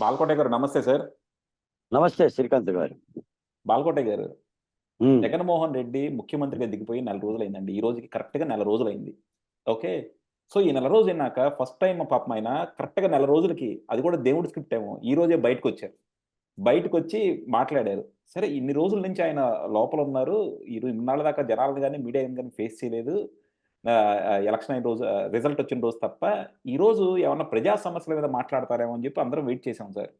బాల్కోట గారు నమస్తే సార్. నమస్తే శ్రీకాంత్ గారు. బాల్కోట గారు జగన్మోహన్ రెడ్డి ముఖ్యమంత్రిగా దిగిపోయి నెల రోజులైందండి. ఈ రోజుకి కరెక్ట్గా నెల రోజులైంది. ఓకే? సో ఈ నెల రోజు అయినాక ఫస్ట్ టైం పాపం ఆయన కరెక్ట్గా నెల రోజులకి అది కూడా దేవుడి స్క్రిప్ట్ ఏమో ఈ రోజే బయటకు వచ్చారు బయటకు వచ్చి మాట్లాడారు. సరే ఇన్ని రోజుల నుంచి ఆయన లోపల ఉన్నారు ఈ రోజు ఇన్నాళ్ళ దాకా జనాలను కానీ మీడియా కానీ ఫేస్ చేయలేదు. ఎలక్షన్ అయిన రోజు రిజల్ట్ వచ్చిన రోజు తప్ప ఈరోజు ఏమన్నా ప్రజా సమస్యల మీద మాట్లాడతారేమో అని చెప్పి అందరం వెయిట్ చేసాం సార్.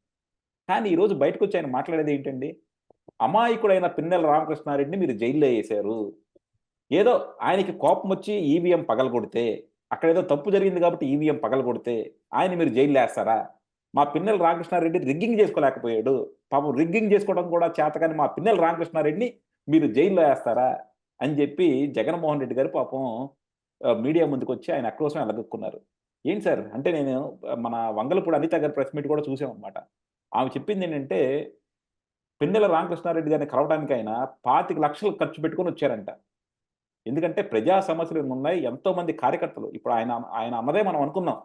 కానీ ఈరోజు బయటకు వచ్చి ఆయన మాట్లాడేది ఏంటండి? అమాయకుడైన పిన్నెల రామకృష్ణారెడ్డిని మీరు జైల్లో వేసారు ఏదో ఆయనకి కోపం వచ్చి ఈవీఎం పగలగొడితే అక్కడ ఏదో తప్పు జరిగింది కాబట్టి ఈవీఎం పగలగొడితే ఆయన మీరు జైల్లో వేస్తారా? మా పిన్నెల రామకృష్ణారెడ్డి రిగ్గింగ్ చేసుకోలేకపోయాడు. పాపం రిగ్గింగ్ చేసుకోవడం కూడా చేతకాని మా పిన్నెల రామకృష్ణారెడ్డిని మీరు జైల్లో వేస్తారా? అని చెప్పి జగన్మోహన్ రెడ్డి గారు పాపం మీడియా ముందుకు వచ్చి ఆయన అక్రోశం ఎలగక్కున్నారు ఏంటి సార్? అంటే నేను మన వంగలపూడి అనిత గారి ప్రెస్ మీట్ కూడా చూసామన్నమాట. అనమాట ఆమె చెప్పింది ఏంటంటే పిన్నెల రామకృష్ణారెడ్డి గారిని కలవడానికి ఆయన పాతిక లక్షలు ఖర్చు పెట్టుకొని వచ్చారంట. ఎందుకంటే ప్రజా సమస్యలు ఉన్నాయి? ఎంతోమంది కార్యకర్తలు. ఇప్పుడు ఆయన ఆయన అన్నదే మనం అనుకున్నాం.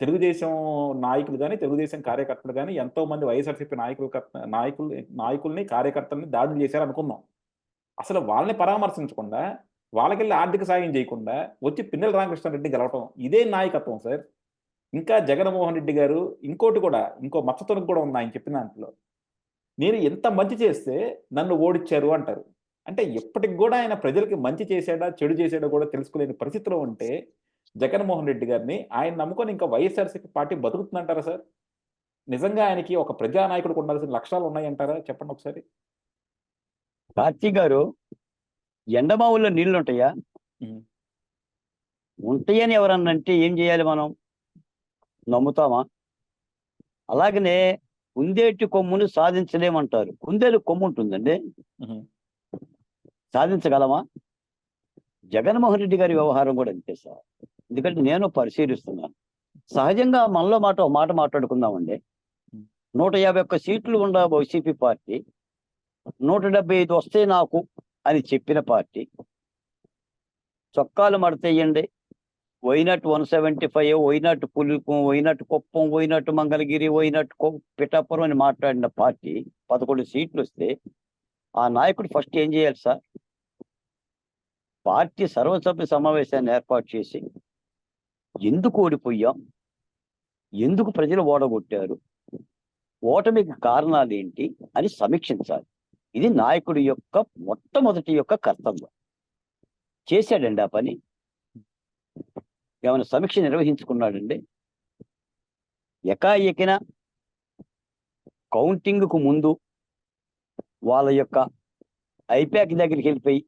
తెలుగుదేశం నాయకులు కానీ తెలుగుదేశం కార్యకర్తలు కానీ ఎంతో మంది వైఎస్ఆర్సీపీ నాయకులు నాయకులు నాయకుల్ని కార్యకర్తల్ని దాడులు చేశారు అనుకున్నాం అసలు వాళ్ళని పరామర్శించకుండా వాళ్ళకెళ్ళి ఆర్థిక సాయం చేయకుండా వచ్చి పిన్నెల రామకృష్ణారెడ్డి గెలవటం ఇదే నాయకత్వం సార్. ఇంకా జగన్మోహన్ రెడ్డి గారు ఇంకోటి కూడా ఇంకో మచ్చతనం కూడా ఉంది ఆయన చెప్పిన దాంట్లో. నేను ఎంత మంచి చేస్తే నన్ను ఓడిచ్చారు అంటారు. అంటే ఎప్పటికి కూడా ఆయన ప్రజలకి మంచి చేశాడా చెడు చేశాడా కూడా తెలుసుకోలేని పరిస్థితిలో ఉంటే జగన్మోహన్ రెడ్డి గారిని ఆయన నమ్ముకొని ఇంకా వైఎస్ఆర్సీపీ పార్టీ బతుకుతుందంటారా సార్? నిజంగా ఆయనకి ఒక ప్రజానాయకుడికి ఉండాల్సిన లక్షణాలు ఉన్నాయంటారా? చెప్పండి ఒకసారి. కార్తీక్ గారు ఎండమావుల్లో నీళ్ళు ఉంటాయా. ఉంటాయని ఎవరన్నా అంటే ఏం చేయాలి మనం? నమ్ముతామా? అలాగనే కుందేటి కొమ్మును సాధించలేమంటారు. కుందేలు కొమ్ము ఉంటుందండి. సాధించగలమా? జగన్మోహన్ రెడ్డి గారి వ్యవహారం కూడా అంతే సార్. ఎందుకంటే నేను పరిశీలిస్తున్నాను సహజంగా మనలో మాట మాట మాట్లాడుకుందామండి. నూట యాభై ఒక్క సీట్లు ఉన్న వైసీపీ పార్టీ. నూట డెబ్బై ఐదు వస్తే నాకు అని చెప్పిన పార్టీ చొక్కాలు మడతేయండి why not one seventy five why not పులుపు why not Kuppam why not Mangalagiri why not Pithapuram అని మాట్లాడిన పార్టీ పదకొండు సీట్లు వస్తే ఆ నాయకుడు ఫస్ట్ ఏం చేయాలి సార్? పార్టీ సర్వసభ్య సమావేశాన్ని ఏర్పాటు చేసి ఎందుకు ఓడిపోయాం? ఎందుకు ప్రజలు ఓడగొట్టారు? ఓటమికి కారణాలు ఏంటి అని సమీక్షించాలి. ఇది నాయకుడి యొక్క మొట్టమొదటి యొక్క కర్తవ్యం. చేశాడండి ఆ పని? ఏమైనా సమీక్ష నిర్వహించుకున్నాడండి? ఎకాఎకిన కౌంటింగ్కు ముందు వాళ్ళ యొక్క ఐప్యాక్ దగ్గరికి వెళ్ళిపోయి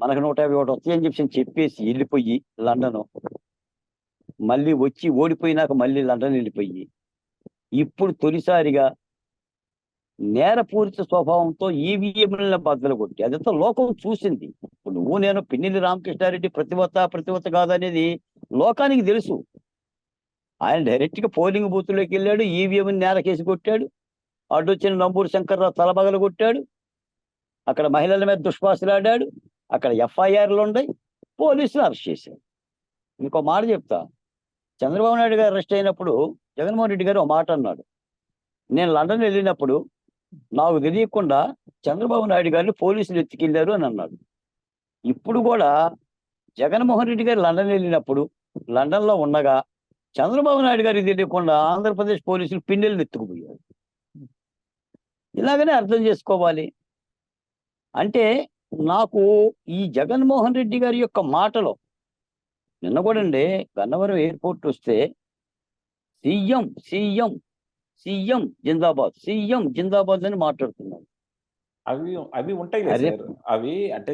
మనకు నూట యాభై ఒకటి వస్తాయని చెప్పి చెప్పేసి వెళ్ళిపోయి లండన్. మళ్ళీ వచ్చి ఓడిపోయినాక మళ్ళీ లండన్ వెళ్ళిపోయి. ఇప్పుడు తొలిసారిగా నేరపూరిత స్వభావంతో ఈవీఎంలను బద్దలు కొట్టి అదంతా లోకం చూసింది. నువ్వు నేను పిన్నెల్లి రామకృష్ణారెడ్డి ప్రతివత ప్రతివత కాదనేది లోకానికి తెలుసు. ఆయన డైరెక్ట్గా పోలింగ్ బూత్లోకి వెళ్ళాడు ఈవీఎం నేర కేసు కొట్టాడు. అడ్డొచ్చిన నంబూరు శంకర్రావు తలబగలు కొట్టాడు. అక్కడ మహిళల మీద దుష్పాసులాడాడు. అక్కడ ఎఫ్ఐఆర్లు ఉన్నాయి. పోలీసులు అరెస్ట్ చేశారు. ఇంకో మాట చెప్తా. చంద్రబాబు నాయుడు గారు అరెస్ట్ అయినప్పుడు జగన్మోహన్ రెడ్డి గారు ఒక మాట అన్నాడు. నేను లండన్ వెళ్ళినప్పుడు నాకు తెలియకుండా చంద్రబాబు నాయుడు గారిని పోలీసులు ఎత్తుకెళ్ళారు అని అన్నాడు. ఇప్పుడు కూడా జగన్మోహన్ రెడ్డి గారు లండన్ వెళ్ళినప్పుడు లండన్లో ఉండగా చంద్రబాబు నాయుడు గారికి తెలియకుండా ఆంధ్రప్రదేశ్ పోలీసులు పిన్నెల్ని ఎత్తుకుపోయారు. ఇలాగనే అర్థం చేసుకోవాలి. అంటే నాకు ఈ జగన్మోహన్ రెడ్డి గారి యొక్క మాటలో నిన్న కూడా అండి గన్నవరం ఎయిర్పోర్ట్ వస్తే సీఎం సీఎం సీఎం జిందాబాద్. సీఎం జిందాబాద్ అని మాట్లాడుతున్నారు. అవి అవి ఉంటాయి అవి అంటే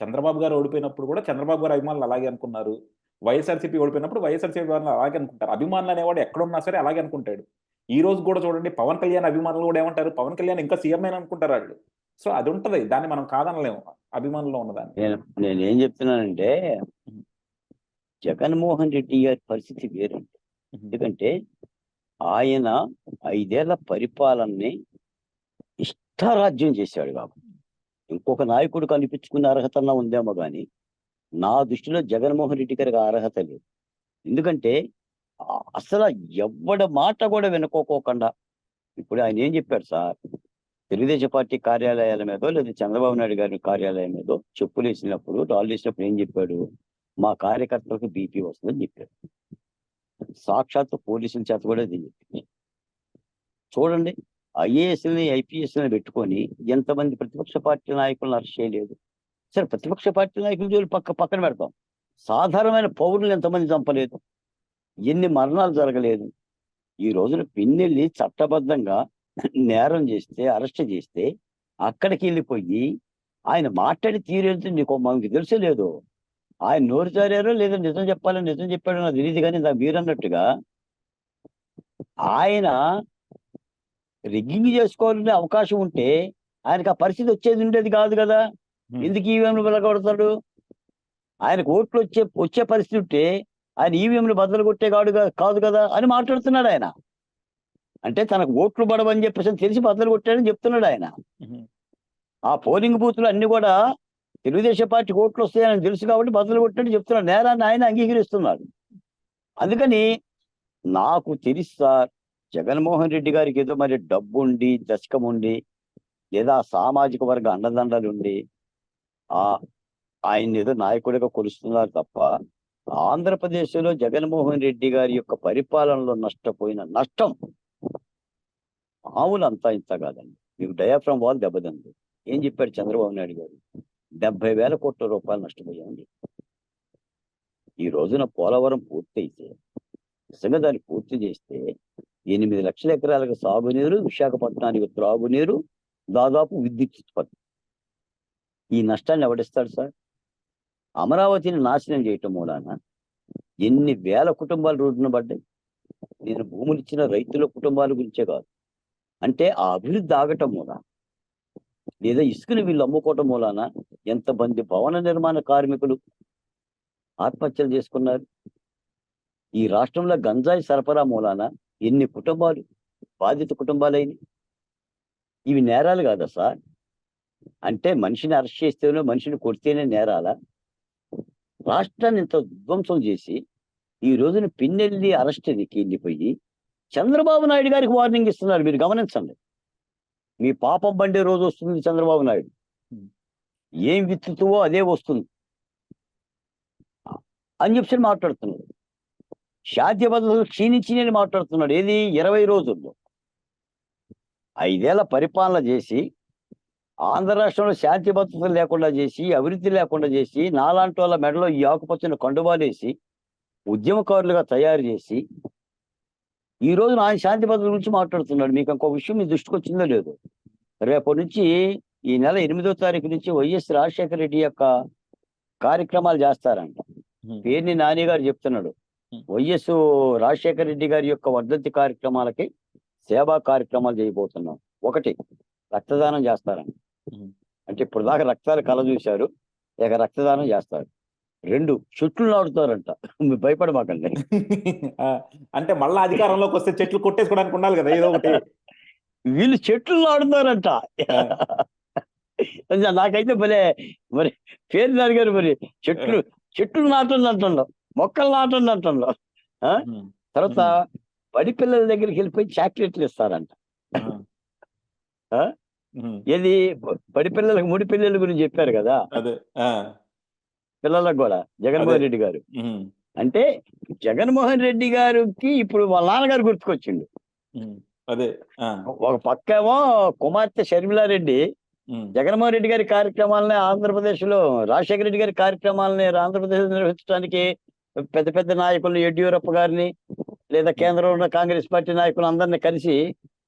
చంద్రబాబు గారు ఓడిపోయినప్పుడు కూడా చంద్రబాబు గారు అభిమానులు అలాగే అనుకున్నారు. వైఎస్ఆర్సీపీ ఓడిపోయినప్పుడు వైఎస్ఆర్సీపీ అభిమానులు అలాగే అనుకుంటారు. అభిమానులు అనేవాడు ఎక్కడున్నా సరే అలాగే అనుకుంటాడు. ఈ రోజు కూడా చూడండి పవన్ కళ్యాణ్ అభిమానులు కూడా ఏమంటారు? పవన్ కళ్యాణ్ ఇంకా సీఎం అని అనుకుంటారు వాళ్ళు. సో అది ఉంటది. దాన్ని మనం కాదనలేము. అభిమానుల్లో ఉన్నదాన్ని. నేను నేనేం చెప్తున్నానంటే జగన్మోహన్ రెడ్డి గారి పరిస్థితి వేరండి. ఎందుకంటే ఆయన ఐదేళ్ళ పరిపాలనని ఇష్టారాజ్యం చేశాడు కాబట్టి ఇంకొక నాయకుడు కనిపించుకునే అర్హతన్నా ఉందేమో కానీ నా దృష్టిలో జగన్మోహన్ రెడ్డి గారికి అర్హత లేదు. ఎందుకంటే అసలు ఎవడ మాట కూడా వినుకోకోకుండా ఇప్పుడు ఆయన ఏం చెప్పాడు సార్? తెలుగుదేశం పార్టీ కార్యాలయాల మీదో లేదా చంద్రబాబు నాయుడు గారి కార్యాలయం మీదో చెప్పులు వేసినప్పుడు రాళ్ళు వేసినప్పుడు ఏం చెప్పాడు? మా కార్యకర్తలకు బీపీ వస్తుందని చెప్పాడు. సాక్షాత్తు పోలీసుల చేత కూడా ఇది. చూడండి ఐఏఎస్ని ఐపీఎస్ని పెట్టుకొని ఎంతమంది ప్రతిపక్ష పార్టీ నాయకులను అరెస్ట్ చేయలేదు. సరే ప్రతిపక్ష పార్టీ నాయకుల జోలి పక్క పక్కన పెడతాం. సాధారణమైన పౌరులు ఎంతమంది చంపలేదు? ఎన్ని మరణాలు జరగలేదు? ఈ రోజున పిన్నెళ్ళి చట్టబద్ధంగా నేరం చేస్తే అరెస్ట్ చేస్తే అక్కడికి వెళ్ళిపోయి ఆయన మాట్లాడి తీరేంతో నీకు మనకి తెలుసే లేదు ఆయన నోరు జారారో లేదా నిజం చెప్పాలని నిజం చెప్పాడో నాకు తెలియదు కానీ ఇందాక మీరు అన్నట్టుగా ఆయన రిగ్గింగ్ చేసుకోవాలనే అవకాశం ఉంటే ఆయనకు ఆ పరిస్థితి వచ్చేది ఉండేది కాదు కదా. ఎందుకు ఈవీఎంలు బదలగొడతాడు ఆయనకు ఓట్లు వచ్చే వచ్చే పరిస్థితి ఉంటే ఆయన ఈవీఎంలు బద్దలు కొట్టే కాడు కాదు కదా అని మాట్లాడుతున్నాడు ఆయన అంటే తనకు ఓట్లు పడవని చెప్పేసి తెలిసి బద్దలు కొట్టాడని చెప్తున్నాడు ఆయన. ఆ పోలింగ్ బూత్లు అన్ని కూడా తెలుగుదేశం పార్టీకి ఓట్లు వస్తాయని తెలుసు కాబట్టి బదులు కొట్టాడు చెప్తున్నాడు నేరాన్ని ఆయన అంగీకరిస్తున్నాడు అందుకని నాకు తెలుసు సార్ జగన్మోహన్ రెడ్డి గారికి ఏదో మరి డబ్బు ఉండి దశకం ఉండి లేదా సామాజిక వర్గ అండదండలు ఉండి ఆ ఆయన ఏదో నాయకుడిగా కొలుస్తున్నారు తప్ప ఆంధ్రప్రదేశ్లో జగన్మోహన్ రెడ్డి గారి యొక్క పరిపాలనలో నష్టపోయిన నష్టం మామూలు అంతా ఇంత కాదండి. మీకు డయాఫ్రమ్ వాల్ దెబ్బతింది. ఏం చెప్పాడు చంద్రబాబు నాయుడు గారు? డెబ్బై వేల కోట్ల రూపాయలు నష్టపోయామండి. ఈ రోజున పోలవరం పూర్తయితే నిజంగా దాన్ని పూర్తి చేస్తే ఎనిమిది లక్షల ఎకరాలకు సాగునీరు విశాఖపట్నానికి త్రాగునీరు దాదాపు విద్యుత్ ఉత్పత్తి. ఈ నష్టాన్ని ఎవడిస్తాడు సార్? అమరావతిని నాశనం చేయటం మూలాన ఎన్ని వేల కుటుంబాలు రోడ్డున పడ్డాయి. నేను భూములు ఇచ్చిన రైతుల కుటుంబాల గురించే కాదు. అంటే ఆ అభివృద్ధి ఆగటం మూలాన లేదా ఇసుకని వీళ్ళు అమ్ముకోవటం మూలాన ఎంతమంది భవన నిర్మాణ కార్మికులు ఆత్మహత్యలు చేసుకున్నారు? ఈ రాష్ట్రంలో గంజాయి సరఫరా మూలాన ఎన్ని కుటుంబాలు బాధిత కుటుంబాలైనవి ఇవి నేరాలు కాదా సార్? అంటే మనిషిని అరెస్ట్ చేస్తేనే మనిషిని కొడితేనే నేరాలా? రాష్ట్రాన్ని ఇంత విధ్వంసం చేసి ఈ రోజున పిన్నెల్లి అరెస్ట్కి వెళ్ళిపోయి చంద్రబాబు నాయుడు గారికి వార్నింగ్ ఇస్తున్నారు. మీరు గమనించండి. మీ పాపం బండే రోజు వస్తుంది చంద్రబాబు నాయుడు. ఏం విత్తుతువో అదే వస్తుంది. అని చెప్పి మాట్లాడుతున్నాడు. శాంతి భద్రతలు క్షీణించినని మాట్లాడుతున్నాడు. ఏది? ఇరవై రోజుల్లో. ఐదేళ్ళ పరిపాలన చేసి ఆంధ్ర రాష్ట్రంలో శాంతి భద్రతలు లేకుండా చేసి అభివృద్ధి లేకుండా చేసి నాలాంటి వాళ్ళ మెడలో ఈ ఆకుపచ్చని కండువాలేసి ఉద్యమకారులుగా తయారు చేసి ఈ రోజున ఆయన శాంతి భద్రతల గురించి మాట్లాడుతున్నాడు. మీకు ఇంకో విషయం మీ దృష్టికి వచ్చిందో లేదు. రేపటి నుంచి ఈ నెల ఎనిమిదో తారీఖు నుంచి వైఎస్ రాజశేఖర రెడ్డి యొక్క కార్యక్రమాలు చేస్తారంట. పేరుని నాని గారు చెప్తున్నాడు. వైఎస్ రాజశేఖర రెడ్డి గారి యొక్క వర్ధంతి కార్యక్రమాలకి సేవా కార్యక్రమాలు చేయబోతున్నాం. ఒకటి రక్తదానం చేస్తారంట. అంటే ఇప్పుడు దాకా రక్తాలు కల చూశారు ఇక రక్తదానం చేస్తారు. రెండు చుట్లు నాడుతారంట మీరు భయపడమాకండి. అంటే మళ్ళా అధికారంలోకి వస్తే చెట్లు కొట్టేసుకోవడానికి ఉండాలి కదా ఏదో ఒకటి. వీళ్ళు చెట్లు. అదే నాకైతే భలే మరి పేరు గారు మరి. చెట్లు చెట్లు నాటండి అంటుండవు మొక్కలు నాటండి ఉమ్. తర్వాత బడి పిల్లల దగ్గరికి వెళ్ళిపోయి చాక్లెట్లు ఇస్తారంట. ఏది? బడి పిల్లలకు ముడి పిల్లల గురించి చెప్పారు కదా. పిల్లలకు కూడా జగన్మోహన్. రెడ్డి గారు. అంటే జగన్మోహన్ రెడ్డి గారికి ఇప్పుడు వాళ్ళ నాన్నగారు గుర్తుకొచ్చిండు. అదే. ఒక పక్కేమో కుమార్తె షర్మిలారెడ్డి. జగన్మోహన్ రెడ్డి గారి కార్యక్రమాలని ఆంధ్రప్రదేశ్లో రాజశేఖర రెడ్డి గారి కార్యక్రమాలని ఆంధ్రప్రదేశ్ నిర్వహించడానికి పెద్ద పెద్ద నాయకులు యడ్యూరప్ప గారిని లేదా కేంద్రంలో ఉన్న కాంగ్రెస్ పార్టీ నాయకులు అందరిని కలిసి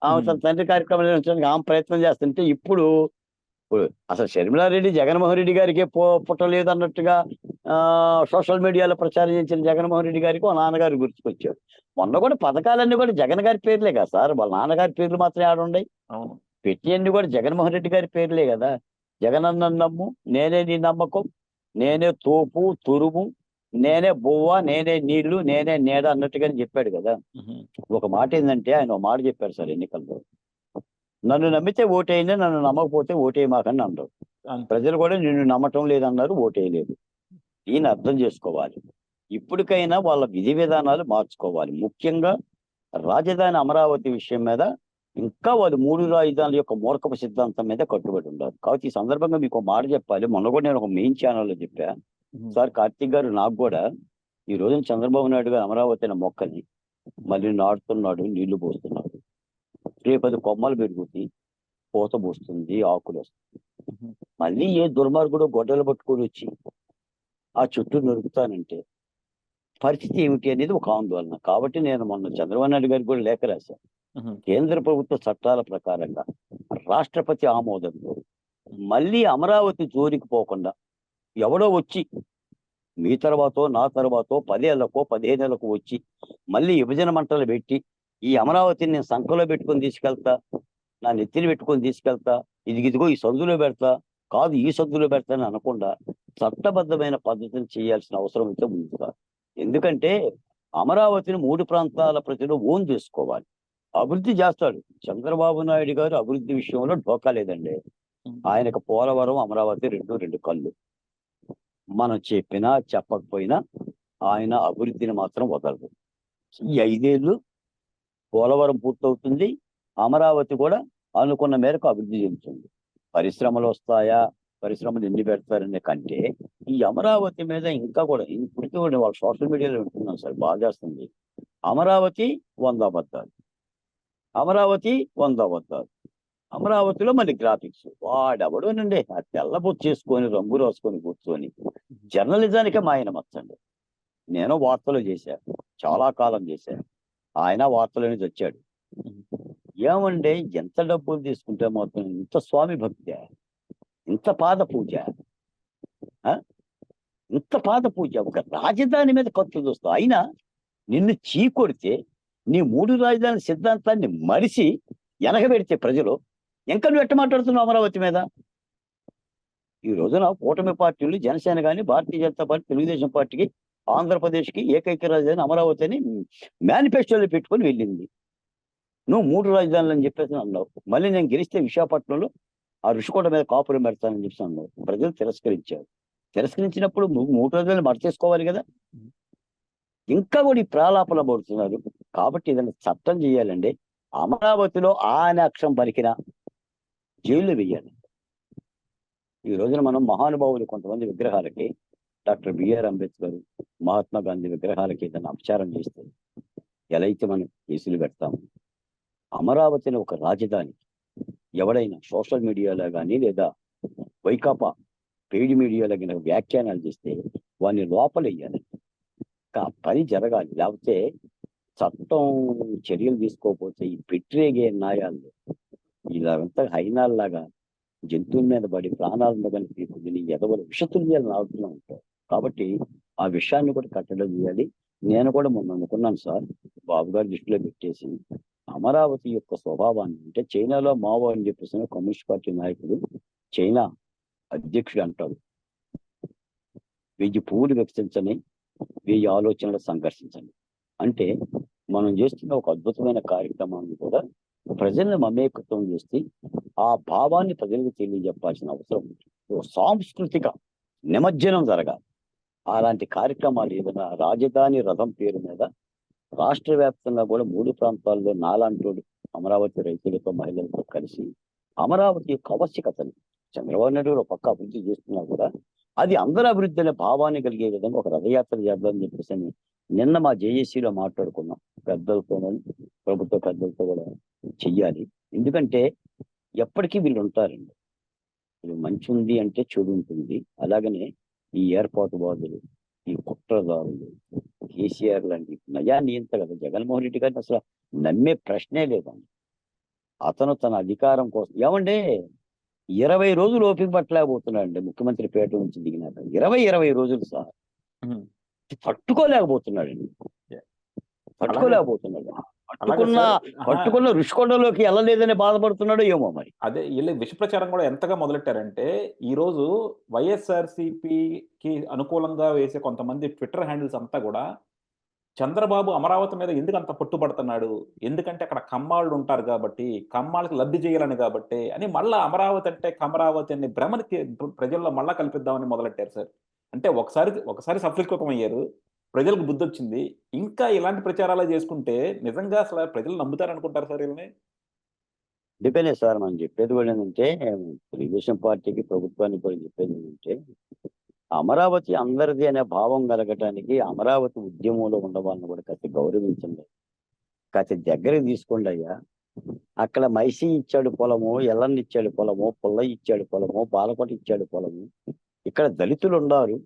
ఆమె తన తండ్రి కార్యక్రమం నిర్వహించడానికి ఆమె ప్రయత్నం చేస్తుంటే ఇప్పుడు ఇప్పుడు అసలు షర్మిలారెడ్డి జగన్మోహన్ రెడ్డి గారికి పో పుట్టలేదు అన్నట్టుగా ఆ సోషల్ మీడియాలో ప్రచారం చేసిన జగన్మోహన్ రెడ్డి గారికి వాళ్ళ నాన్నగారు గుర్తుకొచ్చారు. మొన్న కూడా పథకాలన్నీ కూడా జగన్ గారి పేర్లే కదా సార్ వాళ్ళ నాన్నగారి పేర్లు మాత్రమే ఆడుండయి అవును. పెట్టినన్ని కూడా జగన్మోహన్ రెడ్డి గారి పేర్లే కదా. జగన్ అన్న నమ్ము నేనే నీ నమ్మకం నేనే తోపు తురుము నేనే బువ్వ నేనే నీళ్ళు నేనే నీడ అన్నట్టుగానే చెప్పాడు కదా. ఒక మాట ఏంటంటే ఆయన ఒక మాట చెప్పారు సార్ ఎన్నికల్లో. నన్ను నమ్మితే ఓటేయండి నన్ను నమ్మకపోతే ఓటేయమాకని అన్నారు. ప్రజలు కూడా నిన్ను నమ్మటం లేదన్నారు ఓటేయలేదు. ఈయన అర్థం చేసుకోవాలి. ఇప్పటికైనా వాళ్ళ విధి విధానాలు మార్చుకోవాలి. ముఖ్యంగా రాజధాని అమరావతి విషయం మీద ఇంకా వాళ్ళు మూడు రాజధానుల యొక్క మూర్ఖపు సిద్ధాంతం మీద కట్టుబడి ఉన్నారు. కాబట్టి ఈ సందర్భంగా మీకు ఒక మాట చెప్పాలి. మొన్న కూడా నేను ఒక మెయిన్ ఛానల్లో చెప్పా. సార్ కార్తీక్ గారు నాకు కూడా ఈ రోజున చంద్రబాబు నాయుడు గారు అమరావతి అనే మొక్కని మళ్ళీ నాటుతున్నాడు నీళ్ళు పోస్తున్నాడు. రేపు అది కొమ్మలు పెరుగుతాయి పూత పోస్తుంది ఆకులు వస్తుంది మళ్ళీ ఏ దుర్మార్గుడు గొడ్డలు పట్టుకొని వచ్చి ఆ చుట్టూ నరుకుతానంటే పరిస్థితి ఏమిటి అనేది ఒక ఆందోళన. కాబట్టి నేను మొన్న చంద్రబాబు నాయుడు గారికి కూడా లేఖ రాశాను కేంద్ర ప్రభుత్వ చట్టాల ప్రకారంగా రాష్ట్రపతి ఆమోదంతో మళ్ళీ అమరావతి జోలికి పోకుండా ఎవడో వచ్చి మీ తర్వాతో నా తర్వాతో పదేళ్ళకో పదిహేనేళ్ళకు వచ్చి మళ్ళీ విభజన మంటలు పెట్టి ఈ అమరావతిని నేను సంఖలో పెట్టుకొని తీసుకెళ్తా నా నెత్తిని పెట్టుకొని తీసుకెళ్తా ఇది ఇదిగో ఈ సందులో పెడతా కాదు ఈ సందులో పెడతా అని అనకుండా చట్టబద్ధమైన పద్ధతిని చేయాల్సిన అవసరం అయితే ఉంది ఎందుకంటే అమరావతిని మూడు ప్రాంతాల ప్రజలు ఓన్ చేసుకోవాలి. అభివృద్ధి చేస్తాడు. చంద్రబాబు నాయుడు గారు అభివృద్ధి విషయంలో ఢోకా లేదండి. ఆయనకు పోలవరం అమరావతి రెండు రెండు కళ్ళు. మనం చెప్పినా చెప్పకపోయినా ఆయన అభివృద్ధిని మాత్రం వదలదు ఈ ఐదేళ్ళు పోలవరం పూర్తవుతుంది. అమరావతి కూడా అనుకున్న మేరకు అభివృద్ధి చెందుతుంది. పరిశ్రమలు వస్తాయా? పరిశ్రమలు ఎన్ని పెడతారనే కంటే ఈ అమరావతి మీద ఇంకా కూడా ఇప్పటికీ కూడా వాళ్ళు సోషల్ మీడియాలో వింటున్నాం సార్ బాగా చేస్తుంది. అమరావతి వంద అబద్ధాలు. అమరావతి వంద అబద్ధాలు. అమరావతిలో మళ్ళీ గ్రాఫిక్స్ వాడెవడోనండి ఆ తెల్లబొచ్చు చేసుకొని రంగు రాసుకొని కూర్చొని జర్నలిజానికే మా ఆయన మచ్చండి నేను వార్తలు చేశాను చాలా కాలం చేశాను ఆయన వార్తల నుంచి వచ్చాడు. ఏమంటే ఎంత డబ్బులు తీసుకుంటే మాత్రం ఇంత స్వామి భక్తి ఇంత పాద పూజ ఆ? ఇంత పాద పూజ ఒక రాజధాని మీద ఖర్చు చూస్తావు. అయినా నిన్ను చీకొడితే నీ మూడు రాజధాని సిద్ధాంతాన్ని మరిసి ఎనగబెడితే ప్రజలు ఇంకా నువ్వు ఎట్ట మాట్లాడుతున్నావు అమరావతి మీద? ఈ రోజున కూటమి పార్టీలు జనసేన కానీ భారతీయ జనతా పార్టీ తెలుగుదేశం పార్టీకి ఆంధ్రప్రదేశ్కి ఏకైక రాజధాని అమరావతి అని మేనిఫెస్టోలో పెట్టుకొని వెళ్ళింది. నువ్వు మూడు రాజధానులు అని చెప్పేసి అన్నావు. మళ్ళీ నేను గెలిస్తే విశాఖపట్నంలో ఆ ఋషికోట మీద కాపురం పెడతానని చెప్పి అన్నావు. ప్రజలు తిరస్కరించారు. తిరస్కరించినప్పుడు నువ్వు మూడు రోజులు మరచేసుకోవాలి కదా? ఇంకా కూడా ఈ ప్రాలాపన పడుతున్నారు. కాబట్టి ఏదైనా చట్టం చేయాలండి అమరావతిలో ఆయన అక్షం అక్షరం పలికిన జైల్లో వెయ్యాలి. ఈ రోజున మనం మహానుభావులు కొంతమంది విగ్రహాలకి doctor B R Ambedkar Mahatma Gandhi విగ్రహాలకి ఏదైనా అపచారం చేస్తే ఎలా అయితే మనం కేసులు పెడతాము? అమరావతిని ఒక రాజధాని ఎవడైనా సోషల్ మీడియాలో కానీ లేదా వైకాపా పెయిడ్ మీడియాలో కానీ వ్యాఖ్యానాలు చేస్తే వాడిని లోపలేయాలి ఆ పని జరగాలి. లేకపోతే చట్టం చర్యలు తీసుకోకపోతే ఈ పెట్టిరేగే న్యాయాలు. ఇలాంతా హైనాల్లాగా జంతువుల మీద పడి ప్రాణాల మీద తీసుకుని ఎదవలు విషతుల్యాలు నాగుతూ ఉంటారు. కాబట్టి ఆ విషయాన్ని కూడా కట్టడం చేయాలి. నేను కూడా మొన్న అనుకున్నాను సార్ బాబు గారి దృష్టిలో పెట్టేసి అమరావతి యొక్క స్వభావాన్ని అంటే చైనాలో మావో అని చెప్పేసిన కమ్యూనిస్ట్ పార్టీ నాయకుడు చైనా అధ్యక్షుడు అంటాడు. వెయ్యి పువ్వులు వికసించని వెయ్యి ఆలోచనలు సంఘర్షించండి అంటే మనం చేస్తున్న ఒక అద్భుతమైన కార్యక్రమాన్ని కూడా ప్రజలను మమేకత్వం చేసి ఆ భావాన్ని ప్రజలకు తెలియజెప్పాల్సిన అవసరం ఉంది. సాంస్కృతిక నిమజ్జనం జరగాలి. అలాంటి కార్యక్రమాలు ఏదైనా రాజధాని రథం పేరు మీద రాష్ట్ర వ్యాప్తంగా కూడా మూడు ప్రాంతాల్లో నాలాంటి అమరావతి రైతులతో మహిళలతో కలిసి అమరావతి యొక్క ఆవశ్యకతని చంద్రబాబు నాయుడు గారు పక్క అభివృద్ధి చేస్తున్నా కూడా అది అందరి అభివృద్ధి అనే భావాన్ని కలిగే విధంగా ఒక రథయాత్ర చేద్దామని చెప్పేసి నిన్న మా జేఏసీలో మాట్లాడుకున్నాం. పెద్దలతో ప్రభుత్వ పెద్దలతో కూడా చెయ్యాలి. ఎందుకంటే ఎప్పటికీ వీళ్ళు ఉంటారండి. వీళ్ళు మంచి ఉంది అంటే చెడు ఉంటుంది. అలాగనే ఈ ఏర్పాటువాదులు ఈ కుట్రదారులు కేసీఆర్ లాంటి నయా నియంత కదా జగన్మోహన్ రెడ్డి గారిని అసలు నమ్మే ప్రశ్నే లేదండి అతను తన అధికారం కోసం ఏమంటే ఇరవై రోజులు ఓపిక పట్టలేకపోతున్నాడు ముఖ్యమంత్రి పేట నుంచి దిగినాక ఇరవై ఇరవై రోజులు సార్ తట్టుకోలేకపోతున్నాడండి. తట్టుకోలేకపోతున్నాడు. పట్టుకున్న పట్టుకున్న రుషికొండలోకి వెళ్ళలేదని బాధపడుతున్నాడో ఏమో మరి. అదే వీళ్ళు విష ప్రచారం కూడా ఎంతగా మొదలెట్టారంటే ఈ రోజు వైఎస్ఆర్సీపీకి అనుకూలంగా వేసే కొంతమంది ట్విట్టర్ హ్యాండిల్స్ అంతా కూడా చంద్రబాబు అమరావతి మీద ఎందుకు అంత పట్టుబడుతున్నాడు? ఎందుకంటే అక్కడ కమ్మాళ్ళు ఉంటారు కాబట్టి కమ్మాళ్ళకి లబ్ధి చేయాలని కాబట్టి అని మళ్ళా అమరావతి అంటే కమరావతి అనే భ్రమనికి ప్రజల్లో మళ్ళా కల్పిద్దామని మొదలెట్టారు సార్. అంటే ఒకసారి ఒకసారి సఫలీకృతం అయ్యారు ప్రజలకు బుద్ధి వచ్చింది ఇంకా ఇలాంటి ప్రచారాలు చేసుకుంటే నిజంగా అసలు ప్రజలు నమ్ముతారు అనుకుంటారు సార్ వీళ్ళని డిపెండ్ సార్ మనం చెప్పేది కూడా ఏంటంటే తెలుగుదేశం పార్టీకి ప్రభుత్వానికి కూడా చెప్పేది ఏంటంటే అమరావతి అందరిది అనే భావం కలగటానికి అమరావతి ఉద్యమంలో ఉన్న వాళ్ళని కూడా కాస్త గౌరవించండి. కాస్త దగ్గరికి తీసుకోండి అయ్యా. అక్కడ మైసీ ఇచ్చాడు పొలము ఎల్లన్ని ఇచ్చాడు పొలము పుల్ల ఇచ్చాడు పొలము బాలకోట ఇచ్చాడు పొలము. ఇక్కడ దళితులు ఉన్నారు.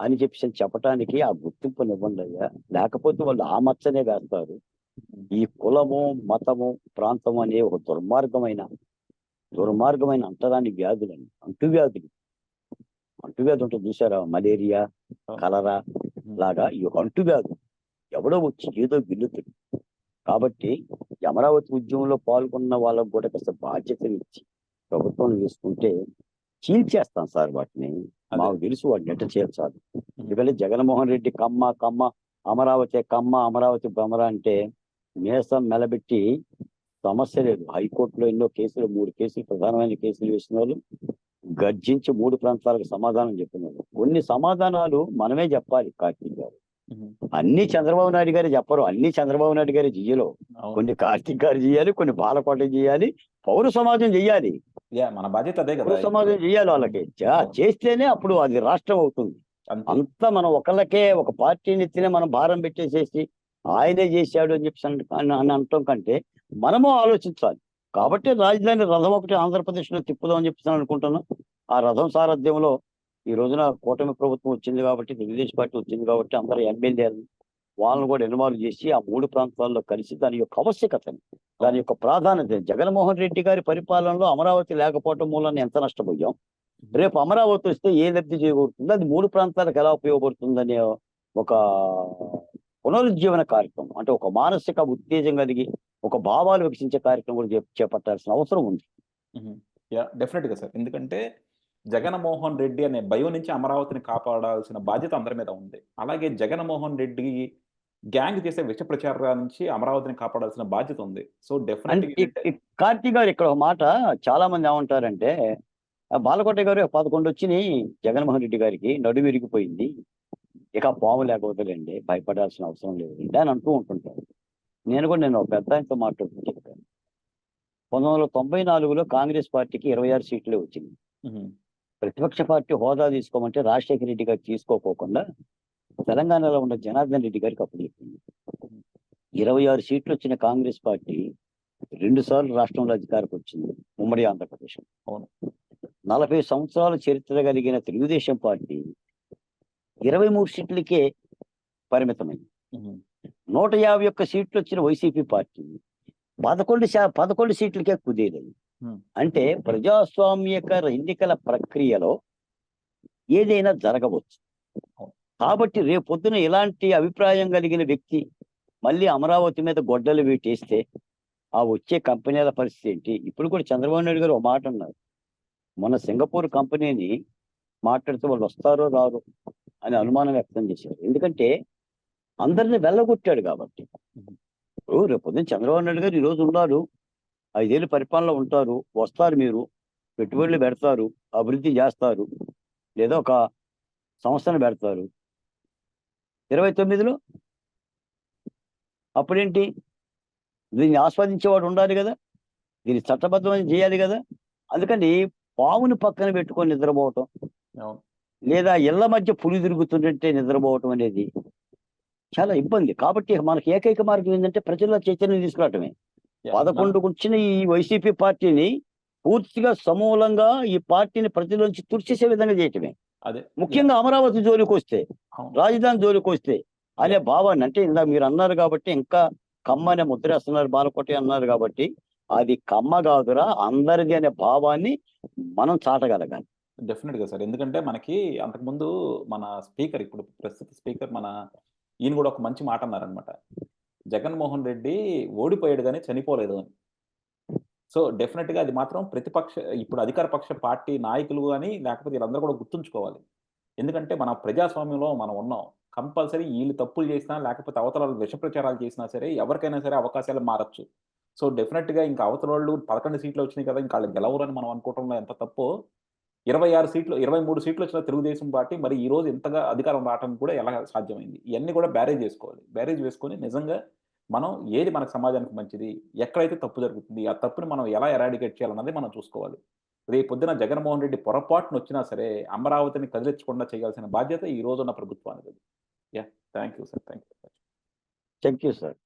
అని చెప్పి చెప్పటానికి ఆ గుర్తింపునివ్వండి అయ్యా లేకపోతే వాళ్ళు ఆ మచ్చనే వేస్తారు. ఈ కులము మతము ప్రాంతము అనే ఒక దుర్మార్గమైన దుర్మార్గమైన అంటరాని వ్యాధులని అంటువ్యాధులు. అంటువ్యాధి ఉంటుంది చూసారా? మలేరియా కలరా లాగా ఈ అంటువ్యాధి ఎవడో వచ్చి ఏదో విల్లుతుంది కాబట్టి అమరావతి ఉద్యమంలో పాల్గొన్న వాళ్ళకు కూడా కాస్త బాధ్యతలు ఇచ్చి ప్రభుత్వం తీసుకుంటే చీల్చేస్తాం సార్ వాటిని. మాకు తెలుసు వాటిని ఎట్ట చేర్చాలి ఎందుకంటే జగన్మోహన్ రెడ్డి కమ్మ కమ్మ అమరావతి కమ్మ అమరావతి బొమర అంటే మేసం మెలబెట్టి సమస్య లేదు. హైకోర్టులో ఎన్నో కేసులు మూడు కేసులు ప్రధానమైన కేసులు వేసిన వాళ్ళు గర్జించి మూడు ప్రాంతాలకు సమాధానం చెప్పినారు. కొన్ని సమాధానాలు మనమే చెప్పాలి కార్తీక్ గారు. అన్ని చంద్రబాబు నాయుడు గారు చెప్పరు. అన్ని చంద్రబాబు నాయుడు గారి చెయ్యలో కొన్ని కార్తీక్ గారు చేయాలి కొన్ని బాలకోట చేయాలి పౌర సమాజం చెయ్యాలి. మన బాధ్యత అదే కదా. సమాజం చేయాలి వాళ్ళకి. చేస్తేనే అప్పుడు అది రాష్ట్రం అవుతుంది. అంతే. మనం ఒకళ్ళకే ఒక పార్టీని ఎత్తినే మనం భారం పెట్టేసేసి ఆయనే చేశాడు అని చెప్పి అన్- అని అని అనటం కంటే మనము ఆలోచించాలి. కాబట్టి రాజధాని రథం ఒకటి ఆంధ్రప్రదేశ్లో తిప్పుదాం అని చెప్పి అనుకుంటున్నాం. ఆ రథం సారథ్యంలో ఈ రోజున కూటమి ప్రభుత్వం వచ్చింది కాబట్టి తెలుగుదేశం పార్టీ వచ్చింది కాబట్టి అందరూ ఎమ్మెల్యేలు వాళ్ళని కూడా ఇన్వాల్వ్ చేసి ఆ మూడు ప్రాంతాల్లో కలిసి దాని యొక్క ఆవశ్యకతని దాని యొక్క ప్రాధాన్యత జగన్మోహన్ రెడ్డి గారి పరిపాలనలో అమరావతి లేకపోవటం మూలన ఎంత నష్టపోయాం? రేపు అమరావతి వస్తే ఏ లబ్ధి చేయబడుతుంది అది మూడు ప్రాంతాలకు ఎలా ఉపయోగపడుతుందనే ఒక పునరుజ్జీవన కార్యక్రమం అంటే ఒక మానసిక ఉత్తేజం కలిగి ఒక భావాలు వికసించే కార్యక్రమం కూడా చేపట్టాల్సిన అవసరం ఉంది. డెఫినెట్గా సార్. ఎందుకంటే జగన్మోహన్ రెడ్డి అనే భయం నుంచి అమరావతిని కాపాడాల్సిన బాధ్యత అందరి మీద ఉంది. అలాగే జగన్మోహన్ రెడ్డి గ్యాంగ్ చేసే విష ప్రచారాల నుంచి అమరావతిని కాపాడాల్సిన బాధ్యత ఉంది. సో డెఫినెట్ కార్తీక్ గారు ఇక్కడ ఒక మాట చాలా మంది ఏమంటారంటే "ఆ బాలకోట గారు పదకొండు వచ్చినాయి జగన్మోహన్ రెడ్డి గారికి నడు విరిగిపోయింది. ఇక పాము లేకపోతేలేండి భయపడాల్సిన అవసరం లేదు అని అంటూ ఉంటుంటారు. నేను కూడా నేను ఒక పెద్ద ఆయనతో మాట్లాడుతూ చెప్పాను. పంతొమ్మిది వందల తొంభై నాలుగులో కాంగ్రెస్ పార్టీకి ఇరవై ఆరు సీట్లే వచ్చింది. ప్రతిపక్ష పార్టీ హోదా తీసుకోమంటే రాజశేఖర రెడ్డి గారు తీసుకోకోకుండా తెలంగాణలో ఉన్న జనార్దన్ రెడ్డి గారికి అప్పుడు చెప్పింది ఇరవై ఆరు సీట్లు వచ్చిన కాంగ్రెస్ పార్టీ రెండు సార్లు రాష్ట్రంలో అధికారికి వచ్చింది ఉమ్మడి ఆంధ్రప్రదేశ్ అవును. నలభై సంవత్సరాల చరిత్ర కలిగిన తెలుగుదేశం పార్టీ ఇరవై మూడు సీట్లకే పరిమితమైంది నూట యాభై ఒక్క సీట్లు వచ్చిన వైసీపీ పార్టీ పదకొండు పదకొండు సీట్లకే కుదేలేదు. అంటే ప్రజాస్వామ్యక ఎన్నికల ప్రక్రియలో ఏదైనా జరగవచ్చు. కాబట్టి రేపొద్దున ఇలాంటి అభిప్రాయం కలిగిన వ్యక్తి మళ్ళీ అమరావతి మీద గొడ్డలు వీటేస్తే ఆ వచ్చే కంపెనీల పరిస్థితి ఏంటి? ఇప్పుడు కూడా చంద్రబాబు నాయుడు గారు ఒక మాట అన్నారు. మొన్న సింగపూర్ కంపెనీని మాట్లాడితే వాళ్ళు వస్తారో రారు అని అనుమానం వ్యక్తం చేశారు. ఎందుకంటే అందరిని వెళ్ళగొట్టాడు కాబట్టి. ఇప్పుడు రేపు చంద్రబాబు నాయుడు గారు ఈ రోజు ఉన్నారు. ఐదేళ్ళు పరిపాలన ఉంటారు. వస్తారు మీరు. పెట్టుబడులు పెడతారు. అభివృద్ధి చేస్తారు. లేదా ఒక సంస్థను పెడతారు. ఇరవై తొమ్మిదిలో? అప్పుడేంటి? దీన్ని ఆస్వాదించేవాడు ఉండాలి కదా? దీన్ని చట్టబద్ధమని చేయాలి కదా? అందుకని పావుని పక్కన పెట్టుకొని నిద్రపోవటం. లేదా ఇళ్ళ మధ్య పులి తిరుగుతుంటే నిద్రపోవటం అనేది చాలా ఇబ్బంది. కాబట్టి మనకి ఏకైక మార్గం ఏంటంటే ప్రజల్లో చైతన్యం తీసుకురావటమే. పదకొండుకు వచ్చిన ఈ వైసీపీ పార్టీని పూర్తిగా సమూలంగా ఈ పార్టీని ప్రజలోంచి తుడిచేసే విధంగా చేయటమే. అదే. ముఖ్యంగా అమరావతి జోలికి వస్తే. రాజధాని జోలికి వస్తే అనే భావాన్ని అంటే ఇందా మీరు అన్నారు కాబట్టి ఇంకా కమ్మ అనే ముద్ర వేస్తున్నారు బాలకోటి అన్నారు కాబట్టి అది కమ్మ కాదురా అందరిది అనే భావాన్ని మనం చాటగలగాలి. డెఫినెట్గా సార్. ఎందుకంటే మనకి అంతకుముందు మన స్పీకర్ ఇప్పుడు ప్రస్తుత స్పీకర్ మన ఈయన కూడా ఒక మంచి మాట అన్నారనమాట జగన్మోహన్ రెడ్డి ఓడిపోయాడు కానీ చనిపోలేదు అని. సో డెఫినెట్గా అది మాత్రం ప్రతిపక్ష ఇప్పుడు అధికార పక్ష పార్టీ నాయకులు కానీ లేకపోతే వీళ్ళందరూ కూడా గుర్తుంచుకోవాలి. ఎందుకంటే మన ప్రజాస్వామ్యంలో మనం ఉన్నాం. కంపల్సరీ వీళ్ళు తప్పులు చేసినా లేకపోతే అవతల విషప్రచారాలు విష ప్రచారాలు చేసినా సరే ఎవరికైనా సరే అవకాశాలు మారచ్చు. సో డెఫినెట్గా ఇంకా అవతల వాళ్ళు పదకొండు సీట్లు వచ్చినాయి కదా ఇంకా వాళ్ళు గెలవరని మనం అనుకోవడంలో ఎంత తప్పు ఇరవై ఆరు సీట్లు ఇరవై మూడు సీట్లు వచ్చిన తెలుగుదేశం పార్టీ మరి ఈ రోజు ఇంతగా అధికారం రావడం కూడా ఎలా సాధ్యమైంది? ఇవన్నీ కూడా బ్యారేజ్ చేసుకోవాలి. బ్యారేజ్ వేసుకొని నిజంగా మనం ఏది మనకు సమాజానికి మంచిది ఎక్కడైతే తప్పు జరుగుతుంది ఆ తప్పుని మనం ఎలా ఎరాడికేట్ చేయాలన్నది మనం చూసుకోవాలి. రేపు పొద్దున జగన్మోహన్ రెడ్డి పొరపాటున వచ్చినా సరే అమరావతిని కదిలించకుండా చేయాల్సిన బాధ్యత ఈ రోజున్న ప్రభుత్వానికి yeah thank you sir thank you thank you sir.